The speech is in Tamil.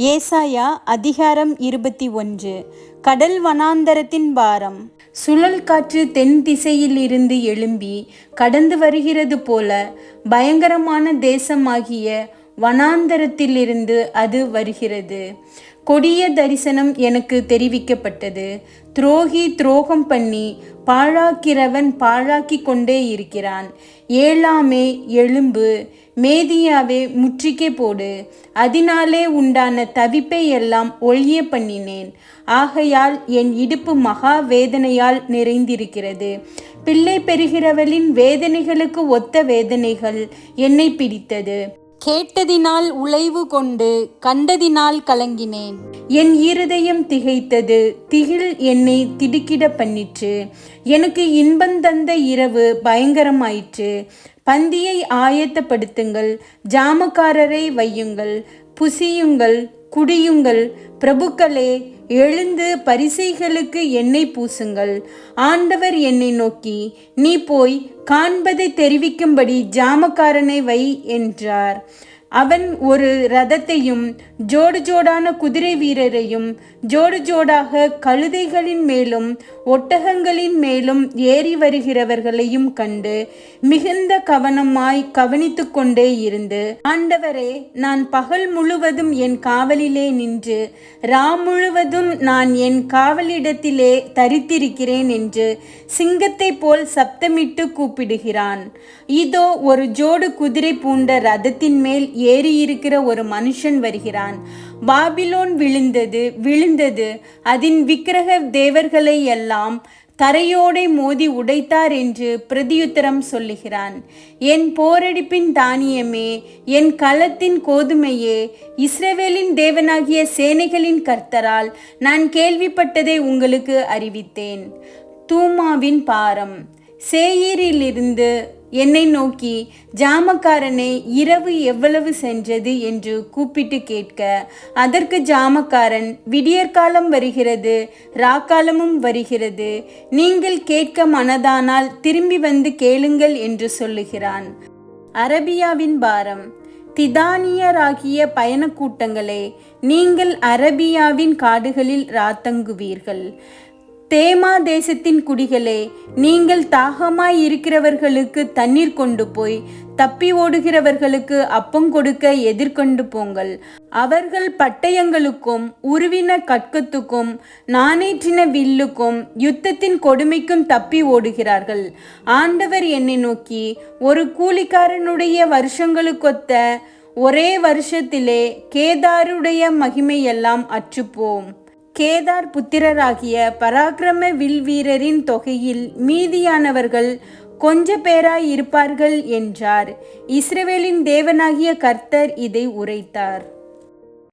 ஏசாயா அதிகாரம் இருபத்தி ஒன்று. கடல் வனாந்தரத்தின் பாரம். சுழல் காற்று தென் திசையில் இருந்து எழும்பி கடந்து வருகிறது போல பயங்கரமான தேசமாகிய வனாந்தரத்திலிருந்து அது வருகிறது. கொடிய தரிசனம் எனக்கு தெரிவிக்கப்பட்டது. துரோகி துரோகம் பண்ணி பாழாக்கிறவன் பாழாக்கி கொண்டே இருக்கிறான். ஏழாமே எழும்பு மேதியாவே முற்றிக்கே போடு. அதனாலே உண்டான தவிப்பை எல்லாம் ஒழிய பண்ணினேன். ஆகையால் என் இடுப்பு மகா வேதனையால் நிறைந்திருக்கிறது. பிள்ளை பெறுகிறவளின் வேதனைகளுக்கு ஒத்த வேதனைகள் என்னை பிடித்தது. கேட்டதினால் உழைவு கொண்டு கண்டதினால் கலங்கினேன். என் இருதயம் திகைத்தது. திகில் என்னை திடுக்கிட பண்ணிற்று. எனக்கு இன்பம் தந்த இரவு பயங்கரமாயிற்று. பந்தியை ஆயத்தப்படுத்துங்கள். ஜாமக்காரரை வையுங்கள். புசியுங்கள். குடியுங்கள். பிரபுக்களே எழுந்து பரிசைகளுக்கு எண்ணெய் பூசுங்கள். ஆண்டவர் என்னை நோக்கி நீ போய் காண்பதை தெரிவிக்கும்படி ஜாமக்காரனை வை என்றார். அவன் ஒரு ரதத்தையும் ஜோடு ஜோடான குதிரை வீரரையும் ஜோடு ஜோடாக கழுதைகளின் மேலும் ஒட்டகங்களின் மேலும் ஏறி வருகிறவர்களையும் கண்டு மிகுந்த கவனமாய் கவனித்து கொண்டே இருந்து ஆண்டவரே நான் பகல் முழுவதும் என் காவலிலே நின்று ரா முழுவதும் நான் என் காவலிடத்திலே தரித்திருக்கிறேன் என்று சிங்கத்தை போல் சப்தமிட்டு கூப்பிடுகிறான். இதோ ஒரு ஜோடு குதிரை பூண்ட ரதத்தின் மேல் ஏறியிருக்கிற ஒரு மனுஷன் வருகிறான். பாபிலோன் விழுந்தது விழுந்தது. அதன் விக்கிரக தேவர்களை எல்லாம் தரையோடை மோதி உடைத்தார் என்று பிரதியுத்தரம் சொல்லுகிறான். என் போரடிப்பின் தானியமே என் களத்தின் கோதுமையே இஸ்ரவேலின் தேவனாகிய சேனைகளின் கர்த்தரால் நான் கேள்விப்பட்டதை உங்களுக்கு அறிவித்தேன். தூமாவின் பாரம். சேயீரிலிருந்து என்னை நோக்கி ஜாமக்காரனை இரவு எவ்வளவு சென்றது? என்று கூப்பிட்டு கேட்க அதற்கு ஜாமக்காரன் விடியற்காலம் வருகிறது ராக்காலமும் வருகிறது. நீங்கள் கேட்க மனதானால் திரும்பி வந்து கேளுங்கள் என்று சொல்லுகிறான். அரபியாவின் பாரம் திதானியராகிய பயணக்கூட்டங்களே நீங்கள் அரபியாவின் காடுகளில் ராத்தங்குவீர்கள் தேமா தேசத்தின் குடிகளே நீங்கள் தாகமாய் இருக்கிறவர்களுக்கு தண்ணீர் கொண்டு போய் தப்பி ஓடுகிறவர்களுக்கு அப்பம் கொடுக்க எதிர்கொண்டு போங்கள். அவர்கள் பட்டயங்களுக்கும் உருவின கற்கத்துக்கும் நானேற்றின வில்லுக்கும் யுத்தத்தின் கொடுமைக்கும் தப்பி ஓடுகிறார்கள். ஆண்டவர் என்னை நோக்கி ஒரு கூலிக்காரனுடைய வருஷங்களுக்கொத்த ஒரே வருஷத்திலே கேதாருடைய மகிமையெல்லாம் அற்றுப்போம். கேதார் புத்திரராகிய பராக்கிரம வில் வீரரின் தொகையில் மீதியானவர்கள் கொஞ்ச பேராய் இருப்பார்கள் என்றார். இஸ்ரவேலின் தேவனாகிய கர்த்தர் இதை உரைத்தார்.